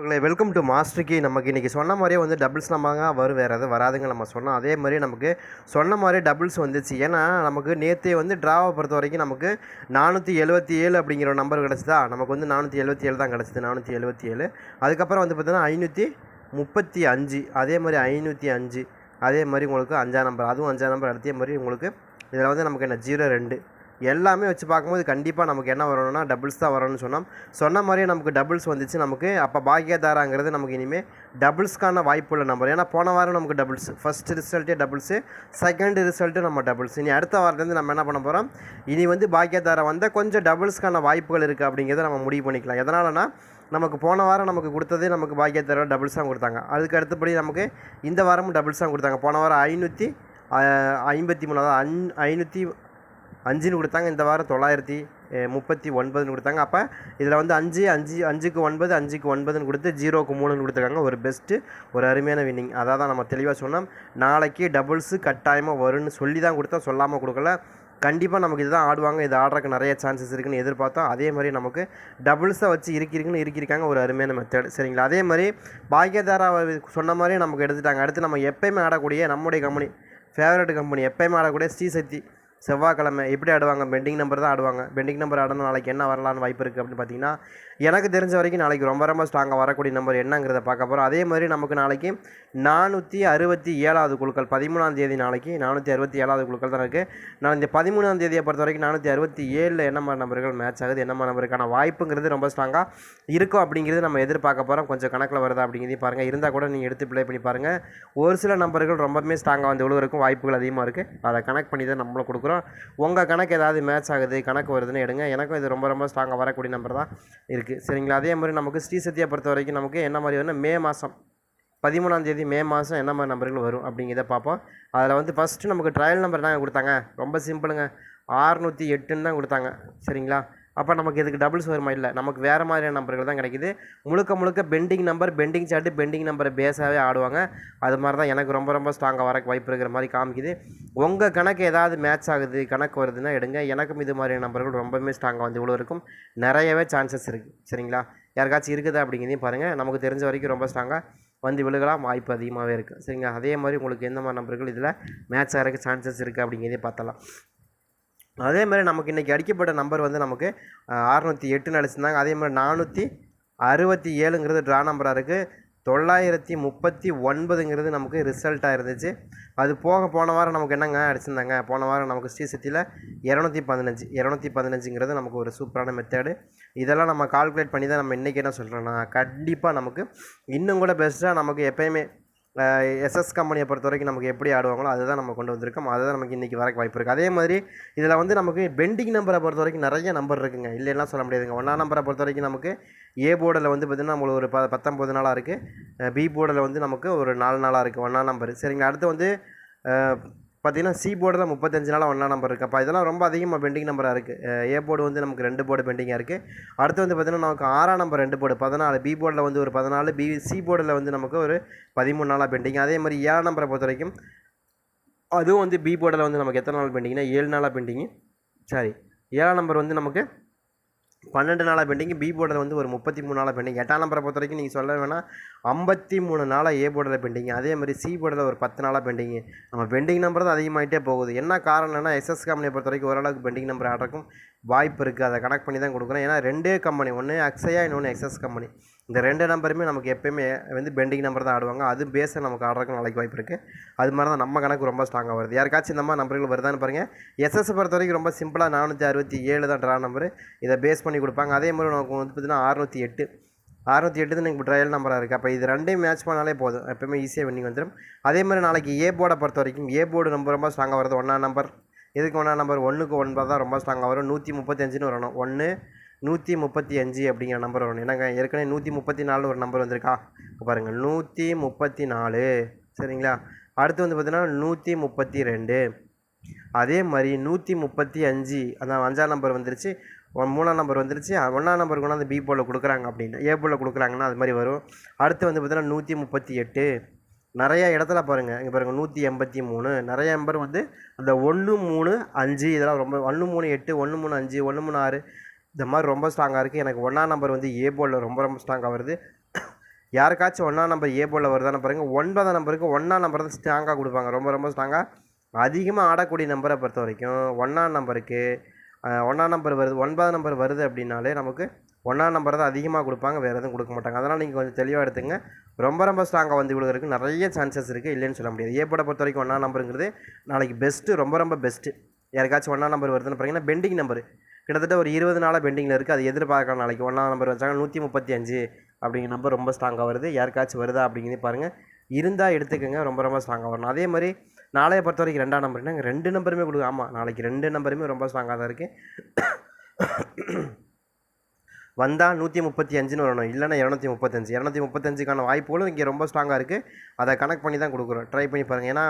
உங்களை welcome to மாஸ்டருக்கு நமக்கு இன்றைக்கி சொன்ன மாதிரியே வந்து டபுள்ஸ் நம்பாங்க வரும். வேறு எதுவும் வராதுங்க நம்ம சொன்னோம் அதே மாதிரி நமக்கு சொன்ன மாதிரி டபுள்ஸ் வந்துச்சு. ஏன்னா நமக்கு நேற்றே வந்து ட்ராவை பொறுத்த வரைக்கும் நமக்கு நானூற்றி எழுபத்தி ஏழு அப்படிங்கிற நம்பர் கிடச்சிதா? நமக்கு வந்து நானூற்றி எழுபத்தி ஏழு தான் கிடச்சிது. நானூற்றி எழுபத்தி ஏழு. அதுக்கப்புறம் வந்து பார்த்தீங்கன்னா ஐநூற்றி முப்பத்தி அஞ்சு. அதே மாதிரி ஐநூற்றி அஞ்சு. அதே மாதிரி உங்களுக்கு அஞ்சாம் நம்பர் அதுவும் அஞ்சாம் நம்பர் அடுத்த மாதிரி உங்களுக்கு இதில் வந்து நமக்கு என்ன? ஜீரோ ரெண்டு. எல்லாமே வச்சு பார்க்கும்போது கண்டிப்பாக நமக்கு என்ன வரணும்னா டபுள்ஸ் தான் வரணும்னு சொன்னோம். சொன்ன மாதிரியே நமக்கு டபுள்ஸ் வந்துச்சு. நமக்கு அப்போ பாக்கியதாராங்கிறது நமக்கு இனிமேல் டபுள்ஸ்க்கான வாய்ப்புள்ள நம்பர் ஏன்னா போன வாரம் நமக்கு டபுள்ஸ் ஃபஸ்ட் ரிசல்ட்டே டபுள்ஸு செகண்ட் ரிசல்ட்டு நம்ம டபுள்ஸ் இனி அடுத்த வாரத்துலேருந்து நம்ம என்ன பண்ண போகிறோம் இனி வந்து பாக்கியதாரா வந்தால் கொஞ்சம் டபுள்ஸ்க்கான வாய்ப்புகள் இருக்குது அப்படிங்கிறத நம்ம முடிவு பண்ணிக்கலாம். எதனாலனா நமக்கு போன வாரம் நமக்கு கொடுத்ததே நமக்கு பாக்கியத்தார டபுள்ஸ் தான் கொடுத்தாங்க. அதுக்கு அடுத்தபடி நமக்கு இந்த வாரமும் டபுள்ஸ் தான் கொடுத்தாங்க. போன வாரம் ஐநூற்றி ஐம்பத்தி மூணாவது அந் ஐநூற்றி அஞ்சுன்னு கொடுத்தாங்க. இந்த வாரம் தொள்ளாயிரத்தி முப்பத்தி ஒன்பதுன்னு கொடுத்தாங்க. அப்போ இதில் வந்து அஞ்சு அஞ்சு அஞ்சுக்கு ஒன்பது அஞ்சுக்கு ஒன்பதுன்னு கொடுத்து ஜீரோக்கு மூணுன்னு கொடுத்துருக்காங்க. ஒரு பெஸ்ட்டு ஒரு அருமையான வின்னிங் அதான் தான் நம்ம தெளிவாக சொன்னோம். நாளைக்கு டபுள்ஸு கட்டாயமாக வரும்னு சொல்லி தான் கொடுத்தா சொல்லாமல் கொடுக்கல. கண்டிப்பாக நமக்கு இதுதான் ஆடுவாங்க. இது ஆடுறதுக்கு நிறைய சான்சஸ் இருக்குன்னு எதிர்பார்த்தோம். அதே மாதிரி நமக்கு டபுள்ஸை வச்சு இருக்கிருக்குன்னு இருக்கிருக்காங்க ஒரு அருமையான மெத்தட் சரிங்களா? அதே மாதிரி பாக்கியதாரா சொன்ன மாதிரி நமக்கு எடுத்துட்டாங்க. அடுத்து நம்ம எப்பயுமே ஆடக்கூடிய நம்முடைய கம்பெனி ஃபேவரட் கம்பெனி எப்பயுமே ஆடக்கூடிய ஸ்ரீசக்தி. செவ்வாய்க்கிழமை எப்படி ஆடுவாங்க? பெண்டிங் நம்பர் தான் ஆடுவாங்க. பெண்டிங் நம்பர் ஆடணும் நாளைக்கு என்ன வரலான்னு வாய்ப்பு இருக்குது அப்படின்னு பார்த்தீங்கன்னா எனக்கு தெரிஞ்ச வரைக்கும் நாளைக்கு ரொம்ப ரொம்ப ஸ்ட்ராங்காக வரக்கூடிய நம்பர் என்னங்கிறத பார்க்க போகிறோம் அதே மாதிரி நமக்கு நாளைக்கு நானூற்றி அறுபத்தி ஏழாவது குழுக்கள் பதிமூணாம் தேதி நாளைக்கு நானூற்றி அறுபத்தி ஏழாவது குழுக்கள் தான் இருக்குது நான் இந்த பதிமூணாம் தேதியை பொறுத்த வரைக்கும் நானூற்றி அறுபத்தி ஏழில் என்ன மாதிரி நம்பர்கள் மேட்ச் ஆகுது என்ன மாதிரி நம்பருக்கான வாய்ப்புங்கிறது ரொம்ப ஸ்ட்ராங்காக இருக்கும் அப்படிங்கிறது நம்ம எதிர்பார்க்க போகிறோம் கொஞ்சம் கணக்கில் வருதா அப்படிங்கிறதையும் பாருங்கள் இருந்தால் கூட நீங்கள் எடுத்து ப்ளே பண்ணி பாருங்கள் ஒரு சில நம்பர்கள் ரொம்பவுமே ஸ்ட்ராங்காக வந்து விழுவதற்கும் வாய்ப்புகள் அதிகமாக இருக்குது அதை கனெக்ட் பண்ணி தான் நம்மளும் கொடுக்குறோம். உங்கள் கணக்கு ஏதாவது மேட்ச் ஆகுது கணக்கு வருதுன்னு எடுங்க. எனக்கும் இது ரொம்ப ரொம்ப ஸ்ட்ராங்காக வரக்கூடிய நம்பர் தான் இருக்குது சரிங்களா? அதே மாதிரி நமக்கு ஸ்ரீ சத்யா பொறுத்த வரைக்கும் நமக்கு என்ன மாதிரி வேணும் மே மாதம் பதிமூணாம் தேதி மே மாதம் என்ன மாதிரி நம்பர்கள் வரும் அப்படிங்கிறத பார்ப்போம். அதில் வந்து ஃபஸ்ட்டு நமக்கு ட்ரையல் நம்பர் தாங்க கொடுத்தாங்க. ரொம்ப சிம்பிளுங்க ஆறுநூற்றி எட்டுன்னு தான் கொடுத்தாங்க. சரிங்களா? அப்போ நமக்கு இதுக்கு டபுள்ஸ் வருமா இல்லை நமக்கு வேறு மாதிரியான நம்பர்கள் தான் கிடைக்குது. முழுக்க முழுக்க pending number pending chart pending நம்பரை பேஸாகவே ஆடுவாங்க. அது மாதிரி தான் எனக்கு ரொம்ப ரொம்ப ஸ்ட்ராங்காக வரக்கு வாய்ப்பு இருக்கிற மாதிரி காமிக்குது. உங்கள் கணக்கு ஏதாவது மேட்ச் ஆகுது கணக்கு வருதுன்னா எடுங்க. எனக்கும் இது மாதிரியான நம்பர்கள் ரொம்பவுமே ஸ்ட்ராங்காக வந்து இவ்வளோ இருக்கும். நிறையவே சான்சஸ் இருக்குது சரிங்களா? யாருக்காச்சும் இருக்குதா அப்படிங்கிறதையும் பாருங்கள் நமக்கு தெரிஞ்ச வரைக்கும் ரொம்ப ஸ்ட்ராங்காக வந்து விழுகலாம். வாய்ப்பு அதிகமாகவே இருக்குது சரிங்களா? அதே மாதிரி உங்களுக்கு எந்த மாதிரி நம்பர்கள் இதில் மேட்ச் ஆகிறதுக்கு சான்சஸ் இருக்குது அப்படிங்கிறதையும் பார்த்தலாம் அதே மாதிரி நமக்கு இன்றைக்கி அடிக்கப்பட்ட நம்பர் வந்து நமக்கு அறநூற்றி எட்டுன்னு அடிச்சிருந்தாங்க. அதே மாதிரி நானூற்றி அறுபத்தி ஏழுங்கிறது ட்ரா நம்பராக இருக்குது தொள்ளாயிரத்தி முப்பத்தி ஒன்பதுங்கிறது நமக்கு ரிசல்ட்டாக இருந்துச்சு. அது போக போன வாரம் நமக்கு என்னங்க அடிச்சிருந்தாங்க? போன வாரம் நமக்கு ஸ்ரீசக்தியில் இரநூத்தி பதினஞ்சு இரநூத்தி பதினஞ்சுங்கிறது நமக்கு ஒரு சூப்பரான மெத்தேடு இதெல்லாம் நம்ம கால்குலேட் பண்ணி தான் நம்ம இன்றைக்கி என்ன சொல்கிறோன்னா கண்டிப்பாக நமக்கு இன்னும் கூட பெஸ்ட்டாக நமக்கு எப்போயுமே எஸ்எஸ் கம்பெனியை பொறுத்த வரைக்கும் நமக்கு எப்படி ஆடுவாங்களோ அதுதான் நம்ம கொண்டு வந்திருக்கோம். அதுதான் நமக்கு இன்றைக்கி வரக்கு வாய்ப்பு இருக்குது அதே மாதிரி இதில் வந்து நமக்கு பெண்டிங் நம்பரை பொறுத்த வரைக்கும் நிறைய நம்பர் இருக்குங்க. இல்லைன்னா சொல்ல முடியாதுங்க. ஒன்றாம் நம்பரை பொறுத்த வரைக்கும் நமக்கு ஏ போர்டில் வந்து பார்த்திங்கன்னா நம்மளுக்கு ஒரு ப பத்தொம்பது நாளாக இருக்குது பி போர்டில் வந்து நமக்கு ஒரு நாலு நாளாக இருக்குது ஒன்றாம் நம்பர் சரிங்க அடுத்து வந்து பார்த்தீங்கன்னா சி போர்டில் முப்பத்தஞ்சு நாளாக ஒன்றா நம்பர் இருக்குது அப்போ இதெல்லாம் ரொம்ப அதிகமாக பெண்டிங் நம்பராக இருக்குது ஏ போர்டு வந்து நமக்கு ரெண்டு போர்டு பெண்டிங்காக இருக்குது அடுத்து வந்து பார்த்திங்கன்னா நமக்கு ஆறாம் நம்பர் ரெண்டு போர்டு பதினாலு பி போர்டில் வந்து ஒரு பதினாலு பி சி போர்டில் வந்து நமக்கு ஒரு பதிமூணு நாளாக பெண்டிங் அதே மாதிரி ஏழாம் நம்பரை பொறுத்த வரைக்கும் அதுவும் வந்து பி போர்டில் வந்து நமக்கு எத்தனை நாள் பெண்டிங்னா ஏழு நாளாக பெண்டிங்கு சாரி. ஏழாம் நம்பர் வந்து நமக்கு பன்னெண்டு நாளாக பெண்டிங் பி போர்டில் வந்து ஒரு முப்பத்தி மூணு நாளாக பெண்டிங் எட்டாம் நம்பரை பொறுத்த வரைக்கும் நீங்கள் சொல்ல வேணால் ஐம்பத்தி மூணு நாளாக ஏ போர்டில் பெண்டிங் அதே மாதிரி சி போர்டில் ஒரு பத்து நாளாக பெண்டிங் நம்ம பெண்டிங் நம்பர் தான் அதிகமாகிட்டே போகுது. என்ன காரணம்னா எஸ்எஸ் கம்பெனியை பொறுத்த வரைக்கும் ஓரளவுக்கு பெண்டிங் நம்பர் ஆடுறக்கும் வாய்ப்பு இருக்குது அதை கனெக்ட் பண்ணி தான் கொடுக்குறோம். ஏன்னா ரெண்டே கம்பெனி ஒன்று அக்ஸையா இன்னொன்று எக்ஸஸ் கம்பெனி இந்த ரெண்டு நம்பருமே நமக்கு எப்பயுமே வந்து பெண்டிங் நம்பர் தான் ஆடுவாங்க. அது பேஸை நமக்கு ஆடுறதுக்கு நாளைக்கு வாய்ப்பு இருக்குது அது மாதிரி தான் நம்ம கணக்கு ரொம்ப ஸ்ட்ராங்காக வருது. யாருக்காச்சும் இந்த மாதிரி நம்பர்கள் வருதான்னு பாருங்கள் எஸ்எஸ் பொறுத்த வரைக்கும் ரொம்ப சிம்பிளாக நானூற்றி அறுபத்தி ஏழு தான் ட்ரா நம்பர் இதை பேஸ் பண்ணி கொடுப்பாங்க. அதே மாதிரி நமக்கு வந்து பார்த்திங்கன்னா அறுநூற்றி எட்டு. அறுநூற்றி எட்டு தான் எனக்கு ட்ரையல் நம்பராக இருக்குது அப்போ இது ரெண்டையும் மேட்ச் பண்ணாலே போதும். எப்பவுமே ஈஸியாக வின்னிங் வந்துடும் அதே மாதிரி நாளைக்கு ஏ போர்டை பொறுத்த வரைக்கும் ஏ போர்டு ரொம்ப ரொம்ப ஸ்ட்ராங்காக வருது. ஒன்றா நம்பர் எதுக்கு ஒன்றா நம்பர் ஒன்றுக்கு ஒன்பது தான் ரொம்ப ஸ்ட்ராங்காக வரும். நூற்றி முப்பத்தஞ்சுன்னு வரணும். ஒன்று நூற்றி முப்பத்தி அஞ்சு அப்படிங்கிற நம்பர் வரணும் என்னங்க ஏற்கனவே நூற்றி முப்பத்தி நாலு ஒரு நம்பர் வந்திருக்கா? இப்போ பாருங்கள் நூற்றி முப்பத்தி நாலு. சரிங்களா? அடுத்து வந்து பார்த்தீங்கன்னா நூற்றி முப்பத்தி ரெண்டு. அதே மாதிரி நூற்றி முப்பத்தி அஞ்சு அந்த அஞ்சாம் நம்பர் வந்துருச்சு. மூணாம் நம்பர் வந்துருச்சு. ஒன்றாம் நம்பர் கொண்டாந்து பி போல் கொடுக்குறாங்க அப்படின்னு. ஏ போல் கொடுக்குறாங்கன்னா அது மாதிரி வரும். அடுத்து வந்து பார்த்தீங்கன்னா நூற்றி முப்பத்தி எட்டு. நிறைய இடத்துல பாருங்கள் இங்கே பாருங்கள் நூற்றி எண்பத்தி மூணு. நிறைய நம்பர் வந்து அந்த ஒன்று மூணு அஞ்சு இதெல்லாம் ரொம்ப ஒன்று மூணு எட்டு ஒன்று மூணு அஞ்சு ஒன்று மூணு ஆறு இந்த மாதிரி ரொம்ப ஸ்ட்ராங்காக இருக்குது எனக்கு ஒன்றாம் நம்பர் வந்து ஏ போலில் ரொம்ப ரொம்ப ஸ்ட்ராங்காக வருது. யாருக்காச்சும் ஒன்றா நம்பர் ஏ போலில் வருதான்னு பாருங்கள் ஒன்பதாம் நம்பருக்கு ஒன்றா நம்பர் தான் ஸ்ட்ராங்காக கொடுப்பாங்க. ரொம்ப ரொம்ப ஸ்ட்ராங்காக அதிகமாக ஆடக்கூடிய நம்பரை பொறுத்த வரைக்கும் ஒன்றாம் நம்பருக்கு ஒன்றாம் நம்பர் வருது ஒன்பதாம் நம்பர் வருது அப்படின்னாலே நமக்கு ஒன்றாம் நம்பர் தான் அதிகமாக கொடுப்பாங்க. வேறு எதுவும் கொடுக்க மாட்டாங்க. அதனால் நீங்கள் கொஞ்சம் தெளிவாக எடுத்துங்க. ரொம்ப ரொம்ப ஸ்ட்ராங்காக வந்து விழுகிறதுக்கு நிறைய சான்சஸ் இருக்குது இல்லைன்னு சொல்ல முடியாது. ஏ போட பொறுத்த வரைக்கும் ஒன்றாம் நம்பருங்கிறது நாளைக்கு பெஸ்ட்டு ரொம்ப ரொம்ப பெஸ்ட்டு யாருக்காச்சும் ஒன்றாம் நம்பர் வருதுன்னு பார்த்தீங்கன்னா பெண்டிங் நம்பர் கிட்டத்தட்ட ஒரு இருபது நாளாக பெண்டிங்கில் இருக்குது அது எதிர்பார்க்கலாம் நாளைக்கு ஒன்றாம் நம்பர் வச்சாங்க. நூற்றி முப்பத்தி அஞ்சு அப்படிங்கிற நம்பர் ரொம்ப ஸ்ட்ராங்காக வருது. யாருக்காச்சும் வருதா அப்படிங்கிறது பாருங்கள் இருந்தால் எடுத்துக்கோங்க. ரொம்ப ரொம்ப ஸ்ட்ராங்காக வரணும். அதே மாதிரி நாளைய பொறுத்த வரைக்கும் ரெண்டாம் நம்பர்னா இங்கே ரெண்டு நம்பருமே கொடுக்கும் ஆமாம் நாளைக்கு ரெண்டு நம்பருமே ரொம்ப ஸ்ட்ராங்காக தான் இருக்குது வந்தால் நூற்றி முப்பத்தி அஞ்சுன்னு வரணும். இல்லைன்னா இரநூத்தி முப்பத்தஞ்சு இரநூத்தி முப்பத்தஞ்சுக்கான வாய்ப்புகளும் இங்கே ரொம்ப ஸ்ட்ராங்காக இருக்குது அதை கனெக்ட் பண்ணி தான் கொடுக்குறோம். ட்ரை பண்ணி பாருங்கள் ஏன்னா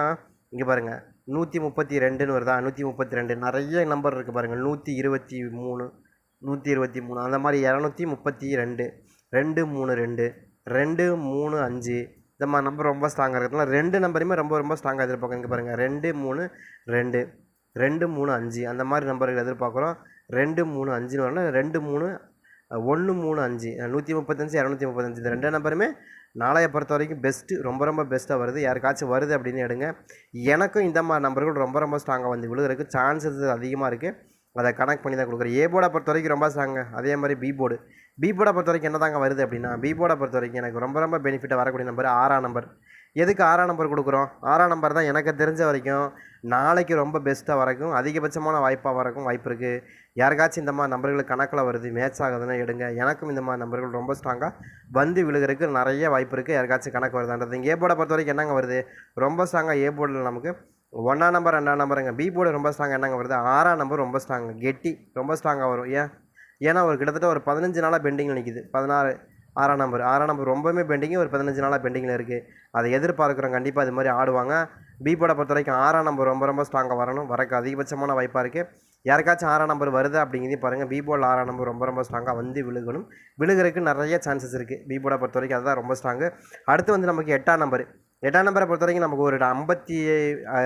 இங்கே பாருங்கள் நூற்றி முப்பத்தி ரெண்டுன்னு வருதா? நூற்றி முப்பத்தி ரெண்டு. நிறைய நம்பர் இருக்குது பாருங்கள் நூற்றி இருபத்தி மூணு நூற்றி இருபத்தி மூணு. அந்த மாதிரி இரநூத்தி முப்பத்தி ரெண்டு. ரெண்டு மூணு ரெண்டு. ரெண்டு மூணு அஞ்சு. இந்த மாதிரி நம்பர் ரொம்ப ஸ்ட்ராங்காக இருக்கிறதுனால ரெண்டு நம்பருமே ரொம்ப ரொம்ப ஸ்ட்ராங்காக எதிர்பார்க்குறோம் இங்கே பாருங்கள் ரெண்டு மூணு ரெண்டு. ரெண்டு மூணு அஞ்சு. அந்த மாதிரி நம்பர்கள் எதிர்பார்க்குறோம். ரெண்டு மூணு அஞ்சுன்னு வரல ரெண்டு மூணு ஒன்று மூணு அஞ்சு. நூற்றி முப்பத்தஞ்சு இரநூத்தி முப்பத்தஞ்சு இந்த ரெண்டு நம்பருமே நாளைய பொறுத்த வரைக்கும் பெஸ்ட்டு ரொம்ப ரொம்ப பெஸ்ட்டாக வருது. யாருக்காச்சும் வருது அப்படின்னு எடுங்க. எனக்கும் இந்த மாதிரி நம்பர்கள் ரொம்ப ரொம்ப ஸ்ட்ராங்காக வந்து விழுகிறதுக்கு சான்சஸ் அதிகமாக இருக்குது அதை கனெக்ட் பண்ணி தான் கொடுக்குறேன். ஏ போர்டை பொறுத்த வரைக்கும் ரொம்ப ஸ்ட்ராங்க அதே மாதிரி பி போர்டு பி போர்டை பொறுத்த வரைக்கும் என்ன தாங்க வருது அப்படின்னா பி போர்டை பொறுத்த வரைக்கும் எனக்கு ரொம்ப ரொம்ப பெனிஃபிட்டாக வரக்கூடிய நம்பர் ஆறாம் நம்பர் எதுக்கு ஆறாம் நம்பர் கொடுக்குறோம்? ஆறாம் நம்பர் தான் எனக்கு தெரிஞ்ச வரைக்கும் நாளைக்கு ரொம்ப பெஸ்ட்டாக வரைக்கும் அதிகபட்சமான வாய்ப்பாக வரக்கும் வாய்ப்பு இருக்குது யாருக்காச்சும் இந்த மாதிரி நம்பர்கள் கணக்கில் வருது மேட்ச் ஆகுதுன்னா எடுங்க. எனக்கும் இந்த மாதிரி நம்பர்கள் ரொம்ப ஸ்ட்ராங்காக வந்து விழுகிறதுக்கு நிறைய வாய்ப்பு இருக்குது யாருக்காச்சும் கணக்கு வருதான்றது ஏ போர்டை பொறுத்த வரைக்கும் என்னங்க வருது? ரொம்ப ஸ்ட்ராங்காக ஏ போர்டில் நமக்கு ஒன்றாம் நம்பர் ரெண்டாம் நம்பருங்க பி போர்டு ரொம்ப ஸ்ட்ராங்காக என்னங்க வருது? ஆறாம் நம்பர் ரொம்ப ஸ்ட்ராங் கெட்டி ரொம்ப ஸ்ட்ராங்காக வரும். ஏன்? ஏன்னா ஒரு கிட்டத்தட்ட ஒரு பதினஞ்சு நாளாக பெண்டிங்கில் நிற்கிது பதினாறு ஆறாம் நம்பர் ஆறாம் நம்பர் ரொம்பவுமே பெண்டிங்கு ஒரு பதினஞ்சு நாளாக பெண்டிங்கில் இருக்குது அதை எதிர்பார்க்குறோம் கண்டிப்பாக அது மாதிரி ஆடுவாங்க. பி பொறுத்த வரைக்கும் ஆறாம் நம்பர் ரொம்ப ரொம்ப ஸ்ட்ராங்காக வரணும். வரக்கு அதிகபட்சமான வாய்ப்பாக இருக்குது யாருக்காச்சும் ஆறாம் நம்பர் வருது அப்படிங்கிறதையும் பாருங்கள் பீபோல் ஆறாம் நம்பர் ரொம்ப ரொம்ப ஸ்ட்ராங்காக வந்து விழுகணும். விழுகிறதுக்கு நிறைய சான்சஸ் இருக்குது பீபோட பொறுத்த வரைக்கும் அதுதான் ரொம்ப ஸ்ட்ராங்கு அடுத்து வந்து நமக்கு எட்டாம் நம்பர் எட்டாம் நம்பரை பொறுத்த வரைக்கும் நமக்கு ஒரு ஐம்பத்தி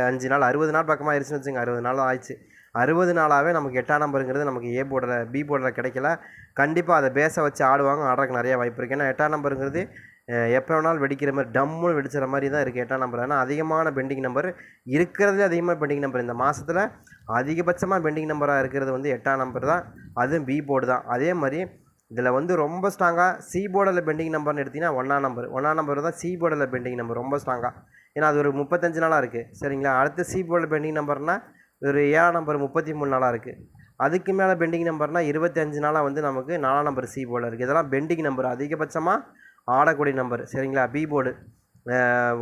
அஞ்சு நாள் அறுபது நாள் பக்கமாக ஆயிடுச்சுன்னு வச்சுங்க அறுபது நாள் ஆயிடுச்சு. அறுபது நாளாகவே நமக்கு எட்டாம் நம்பருங்கிறது நமக்கு ஏ போர்டில் பி போர்டில் கிடைக்கல. கண்டிப்பாக அதை பேச வச்சு ஆடுவாங்க ஆடுறதுக்கு நிறைய வாய்ப்பு இருக்குது ஏன்னா எட்டாம் நம்பருங்கிறது எப்போ வேணாலும் வெடிக்கிற மாதிரி டம்முன்னு வெடிச்சிற மாதிரி தான் இருக்குது எட்டாம் நம்பர். ஆனால் அதிகமான பெண்டிங் நம்பர் இருக்கிறதுலே அதிகமாக பெண்டிங் நம்பர் இந்த மாதத்தில் அதிகபட்சமாக பெண்டிங் நம்பராக இருக்கிறது வந்து எட்டாம் நம்பர் தான். அதுவும் பி போர்டு தான். அதே மாதிரி இதில் வந்து ரொம்ப ஸ்ட்ராங்காக சி போர்டில் பெண்டிங் நம்பர்னு எடுத்திங்கன்னா ஒன்றாம் நம்பர். ஒன்றாம் நம்பர் தான் சி போர்டில் பெண்டிங் நம்பர் ரொம்ப ஸ்ட்ராங்காக ஏன்னா அது ஒரு முப்பத்தஞ்சு நாளாக இருக்குது சரிங்களா? அடுத்து சி போர்டில் பெண்டிங் நம்பர்னால் ஒரு ஏழாம் நம்பர் முப்பத்தி மூணு நாளாக இருக்குது அதுக்கு மேலே பெண்டிங் நம்பர்னால் இருபத்தஞ்சு நாளாக வந்து நமக்கு நாலாம் நம்பர் சி போர்டில் இருக்குது இதெல்லாம் பெண்டிங் நம்பர். அதிகபட்சமாக ஆடக்கூடிய நம்பர். சரிங்களா? பி போர்டு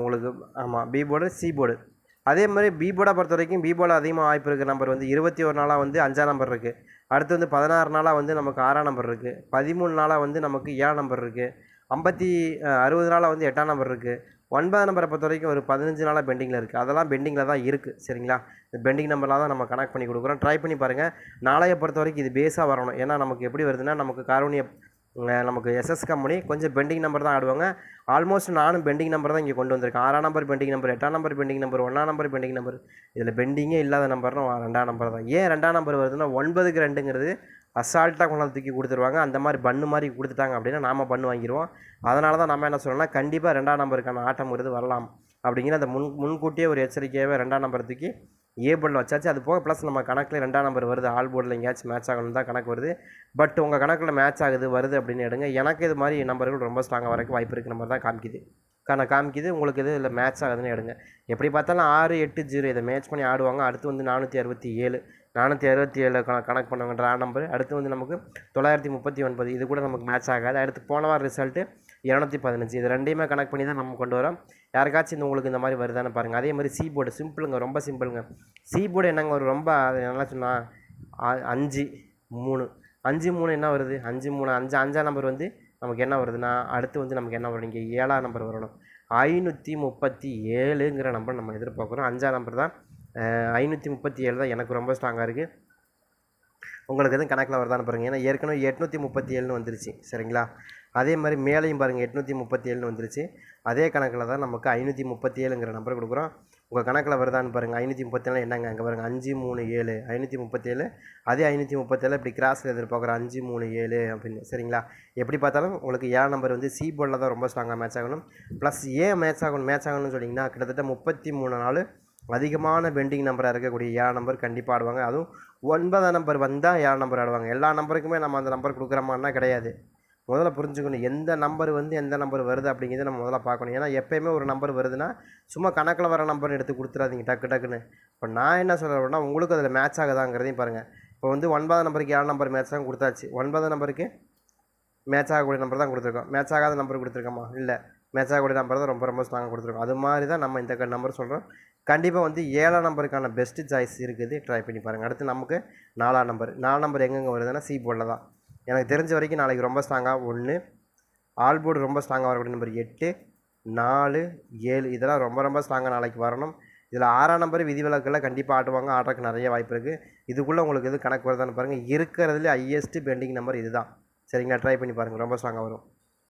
உங்களுக்கு ஆமாம் பி போர்டு சி போர்டு அதே மாதிரி பி போர்டை பொறுத்த வரைக்கும் பி போர்டில் அதிகமாக வாய்ப்பு இருக்கிற நம்பர் வந்து இருபத்தி ஒரு நாளாக வந்து அஞ்சாம் நம்பர் இருக்குது அடுத்து வந்து பதினாறு நாளாக வந்து நமக்கு ஆறாம் நம்பர் இருக்குது பதிமூணு நாளாக வந்து நமக்கு ஏழாம் நம்பர் இருக்குது ஐம்பத்தி அறுபது நாளாக வந்து எட்டாம் நம்பர் இருக்குது ஒன்பதாம் நம்பரை பொறுத்த வரைக்கும் ஒரு பதினஞ்சு நாளாக பெண்டிங்கில் இருக்குது அதெல்லாம் பெண்டிங்கில் தான் இருக்குது சரிங்களா? இந்த பெண்டிங் நம்பர்லாம் தான் நம்ம கனெக்ட் பண்ணி கொடுக்குறோம். ட்ரை பண்ணி பாருங்கள் நாளைய பொறுத்த வரைக்கும் இது பேஸாக வரணும். ஏன்னா நமக்கு எப்படி வருதுன்னா நமக்கு காரோனிய நமக்கு எஸ்எஸ் கம்பெனி கொஞ்சம் பெண்டிங் நம்பர் தான் ஆடுவாங்க. ஆல்மோஸ்ட் நானும் பெண்டிங் நம்பர் தான் இங்கே கொண்டு வந்திருக்கேன். ஆறாம் நம்பர் பெண்டிங் நம்பர் எட்டாம் நம்பர் பெண்டிங் நம்பர் ஒன்றாம் நம்பர் பெண்டிங் நம்பர். இதில் பெண்டிங்கே இல்லாத நம்பர்னா ரெண்டாம் நம்பர் தான். ஏன் ரெண்டாம் நம்பர் வருதுன்னா ஒன்பதுக்கு ரெண்டுங்கிறது அசால்ட்டாக கொண்டாந்து தூக்கி கொடுத்துருவாங்க. அந்த மாதிரி பண்ணு மாதிரி கொடுத்துட்டாங்க அப்படின்னா நாம் பண்ணு வாங்கிடுவோம் அதனால தான் நம்ம என்ன சொல்லணும்னா கண்டிப்பாக ரெண்டாம் நம்பருக்கான ஆட்டம்ங்கிறது வரலாம் அப்படிங்கிற அந்த முன் முன்கூட்டியே ஒரு எச்சரிக்கையாகவே ரெண்டாம் நம்பர் தூக்கி ஏ போர்டில் வச்சாச்சு. அது போக ப்ளஸ் நம்ம கணக்கில் ரெண்டாம் நம்பர் வருது. ஆல் போர்டில் எங்கேயாச்சும் மேட்ச் ஆகணும் தான் கணக்கு வருது. பட் உங்கள் கணக்கில் மேட்ச் ஆகுது வருது அப்படின்னு எடுங்க. எனக்கு இது மாதிரி நம்பர்கள் ரொம்ப ஸ்ட்ராங்காக வரக்கு வாய்ப்பு இருக்கிற மாதிரி தான் காமிக்குது. காண காமிக்குது. உங்களுக்கு இது இல்லை மேட்ச் ஆகுதுன்னு எடுங்க. எப்படி பார்த்தாலும் ஆறு எட்டு ஜீரோ இதை மேட்ச் பண்ணி ஆடுவாங்க. அடுத்து வந்து நானூற்றி அறுபத்தி ஏழு. நானூற்றி அறுபத்தி ஏழு கண கணக்கு பண்ணுவாங்க ட்ரா நம்பர் அடுத்து வந்து நமக்கு தொள்ளாயிரத்தி முப்பத்தி ஒன்பது. இது கூட நமக்கு மேட்ச் ஆகாது. அடுத்து போன வாரம் ரிசல்ட்டு இரநூத்தி பதினஞ்சு. இது ரெண்டையுமே கனெக்ட் பண்ணி தான் நம்ம கொண்டு வரோம். யாருக்காச்சும் இந்த உங்களுக்கு இந்த மாதிரி வருதான்னு பாருங்கள் அதே மாதிரி சி போர்டு சிம்பிளுங்க ரொம்ப சிம்பிளுங்க சி போர்டு என்னங்க ஒரு ரொம்ப அது நல்லா சொன்னால் அஞ்சு மூணு. அஞ்சு மூணு என்ன வருது? அஞ்சு மூணு அஞ்சு அஞ்சாம் நம்பர் வந்து நமக்கு என்ன வருதுன்னா அடுத்து வந்து நமக்கு என்ன வரும்? இங்கே ஏழாம் நம்பர் வரணும். ஐநூற்றி முப்பத்தி ஏழுங்கிற நம்பர் நம்ம எதிர்பார்க்குறோம். அஞ்சாம் நம்பர் தான் ஐநூற்றி முப்பத்தி ஏழு தான் எனக்கு ரொம்ப ஸ்ட்ராங்காக இருக்குது உங்களுக்கு எதுவும் கணக்கில் வருதான்னு பாருங்கள் ஏன்னா ஏற்கனவே எட்நூற்றி முப்பத்தி ஏழுன்னு வந்துருச்சு. சரிங்களா? அதே மாதிரி மேலேயும் பாருங்கள் எட்நூற்றி முப்பத்தி ஏழுன்னு வந்துருச்சு. அதே கணக்கில் தான் நமக்கு ஐநூற்றி முப்பத்தி ஏழுங்கிற நம்பர் கொடுக்குறோம். உங்கள் கணக்கில் வருதான்னு பாருங்கள் ஐநூற்றி முப்பத்தேழு என்னங்க? அங்கே பாருங்கள் அஞ்சு மூணு ஏழு. ஐநூற்றி முப்பத்தேழு அதே ஐநூற்றி முப்பத்தேழு இப்படி கிராஸில் எதிர்பார்க்குறோம் அஞ்சு மூணு ஏழு அப்படின்னு சரிங்களா? எப்படி பார்த்தாலும் உங்களுக்கு ஏழு நம்பர் வந்து சி போர்டில் தான் ரொம்ப ஸ்ட்ராங்காக மேட்ச் ஆகணும். ப்ளஸ் ஏன் மேட்ச் ஆகணும் மேட்ச் ஆகணும்னு சொன்னிங்கன்னா கிட்டத்தட்ட முப்பத்தி மூணு நாள் அதிகமான பெண்டிங் நம்பராக இருக்கக்கூடிய ஏழு நம்பர் கண்டிப்பாக ஆடுவாங்க. அதுவும் ஒன்பதாம் நம்பர் வந்தால் ஏழு நம்பர் ஆடுவாங்க. எல்லா நம்பருக்குமே நம்ம அந்த நம்பர் கொடுக்குறோமான்னா கிடையாது. முதல்ல புரிஞ்சுக்கணும் எந்த நம்பர் வந்து எந்த நம்பர் வருது அப்படிங்கிறத நம்ம முதல்ல பார்க்கணும். ஏன்னா எப்போயுமே ஒரு நம்பர் வருதுன்னா சும்மா கணக்கில் வர நம்பர் எடுத்து கொடுத்துறாதீங்க டக்கு டக்குன்னு. இப்போ நான் என்ன சொல்கிறேன்னா உங்களுக்கு அதில் மேட்ச் ஆகுதாங்கிறதையும் பாருங்கள் இப்போ வந்து ஒன்பதாம் நம்பருக்கு ஏழு நம்பர் மேட்ச் தான் கொடுத்தாச்சு. ஒன்பதாம் நம்பருக்கு மேட்ச் ஆகக்கூடிய நம்பர் தான் கொடுத்துருக்கோம். மேட்ச் ஆகாத நம்பர் கொடுத்துருக்கோமா? இல்லை. மேட்ச் ஆகக்கூடிய நம்பர் தான் ரொம்ப ரொம்ப ஸ்ட்ராங்காக கொடுத்துருக்கோம். அது மாதிரி தான் நம்ம இந்த நம்பர் சொல்கிறோம் கண்டிப்பாக வந்து ஏழாம் நம்பருக்கான பெஸ்ட்டு சாய்ஸ் இருக்குது. ட்ரை பண்ணி பாருங்கள் அடுத்து நமக்கு நாலாம் நம்பர். நாலாம் நம்பர் எங்கெங்கே வருதுன்னா சி போர்டில் தான். எனக்கு தெரிஞ்ச வரைக்கும் நாளைக்கு ரொம்ப ஸ்ட்ராங்காக ஒன்று ஆல் போர்டு ரொம்ப ஸ்ட்ராங்காக வரக்கூடிய நம்பர் எட்டு நாலு ஏழு. இதெல்லாம் ரொம்ப ரொம்ப ஸ்ட்ராங்காக நாளைக்கு வரணும். இதில் ஆறாம் நம்பர் விதிவிலக்கெல்லாம் கண்டிப்பாக ஆட்டுவாங்க. ஆடுறதுக்கு நிறைய வாய்ப்பு இருக்குது இதுக்குள்ளே உங்களுக்கு எது கணக்கு வருதான்னு பாருங்கள் இருக்கிறதுல ஹையஸ்ட்டு பெண்டிங் நம்பர் இதுதான். சரிங்களா? ட்ரை பண்ணி பாருங்கள் ரொம்ப ஸ்ட்ராங்காக வரும்.